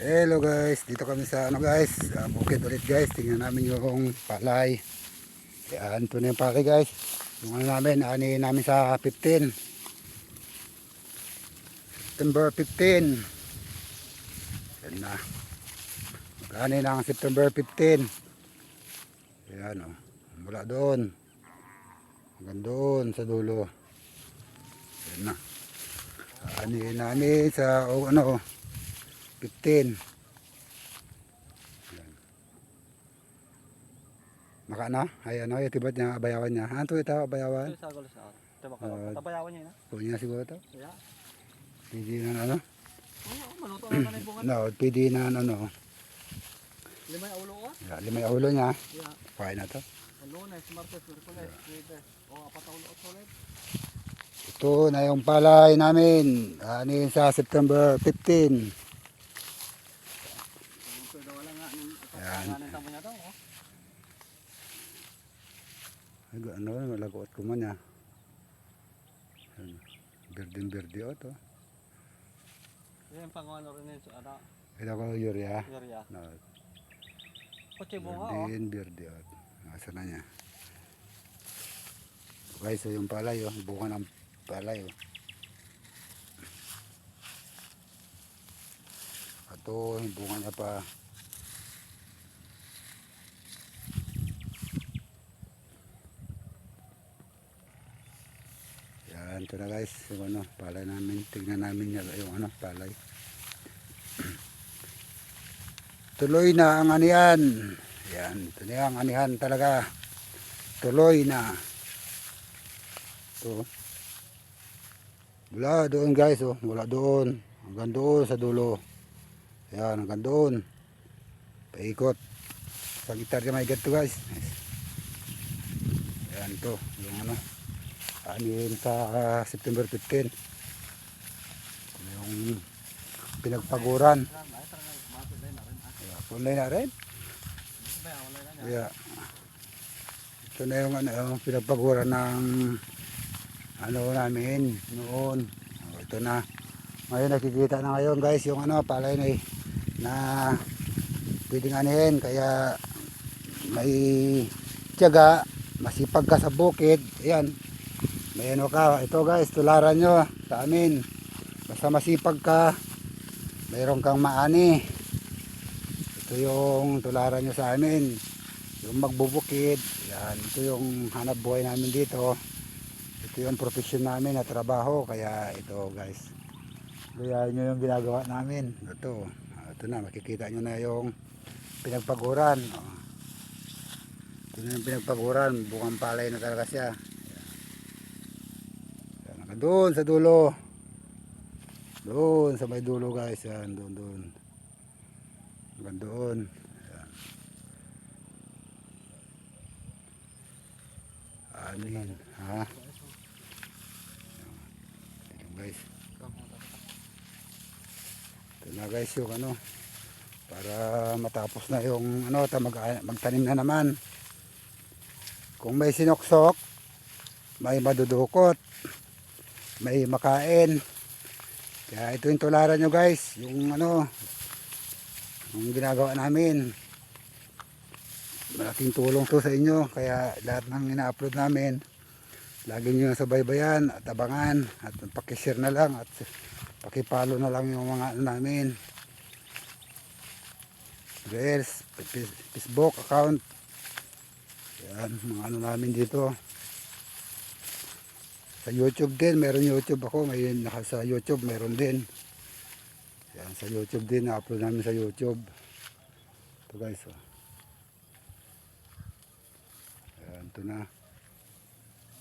Hello guys, dito kami sa ano guys, uh, bukid ulit guys, tingnan namin yung palay. Yan, ito na yung palay guys. Yung ano namin, ani namin sa 15. September 15. Yan na. Mag-ani ng September 15. Yan o, mula doon. Hanggang doon sa dulo. Yan na. Ani namin sa, oh, ano, 15. Yan. Maka na? Ay ano, yung tibat niya, abayawan niya. Ano ito ito, abayawan? Sa gulo sa Tama Ah. ko. Tabayawan niya na. Punya siguro ito. Yeah. Pwede na ano? Oo, maluto na kanay bunga. No, pwede na ano. Lima yung ulo ko. Yeah, lima yung ulo niya. Yeah. Fine na to. Lunes, Martes, Miyerkules, Jueves. O apat na ulo ulit. Ito na yung palay namin. Yun sa September 15. Ito daw wala nga ng Yan. nga ng tamo niya daw. oh. Ay, ano, malagot ko man niya. Birdin-birdi o to. Yan yung pangano rin yun. Ano, Ito ko urea. Yuria. No, Kutsi bunga oh. Birdin, birdi o. Nasa na niya. Guys, so yung palay o. Bunga ng palay o. Yung bunga niya pa. Yan, ito na guys. Yung ano, palay namin. Tignan namin yung, ano, palay. Tuloy na ang anihan. Yan, ito na ang anihan talaga. Tuloy na. Ito. Wala doon guys, oh. Wala doon. Hanggang doon sa dulo. Yan, hanggang doon. Paikot. Sa gitar niya may ganito guys. Yan to, yung ano. Anihin sa ah, September 15. Yung pinagpaguran. Yan, ay, talaga, mapit din na rin. ah. Yeah, ito na yung ano, yung pinagpagura ng ano namin noon. Oh, ito na. Ngayon nakikita na ngayon guys yung ano palay na na pwedeng anihin kaya may tiyaga masipag ka sa bukid ayan may ano ka ito guys tularan nyo sa amin basta masipag ka mayroon kang maani ito yung tularan nyo sa amin. Yung magbubukid. Yan. Ito yung hanap buhay namin dito. Ito yung profession namin na trabaho. Kaya ito guys. Kaya nyo yung ginagawa namin. Ito. Ito na. Makikita nyo na yung pinagpaguran. Oh. Ito na yung pinagpaguran. Bukang palay na talaga siya. Doon sa dulo. Doon sa may dulo guys. Yan. Doon doon. Hanggang doon. Anin. Ha? Ayan guys. Ito na guys yung ano. Para matapos na yung ano. Mag, magtanim na naman. Kung may sinuksok. May madudukot. May makain. Kaya ito yung tularan nyo guys. Yung ano yung ginagawa namin. Malaking tulong to sa inyo. Kaya lahat ng ina-upload namin lagi nyo sa baybayan at abangan at pakishare na lang at pakipalo na lang yung mga ano namin. Reels, Facebook account. Yan mga ano namin dito sa YouTube din meron YouTube ako may naka sa YouTube meron din yan, sa YouTube din, na-upload namin sa YouTube. Ito guys, oh. Ayan, ito na.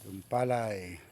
Yung palay.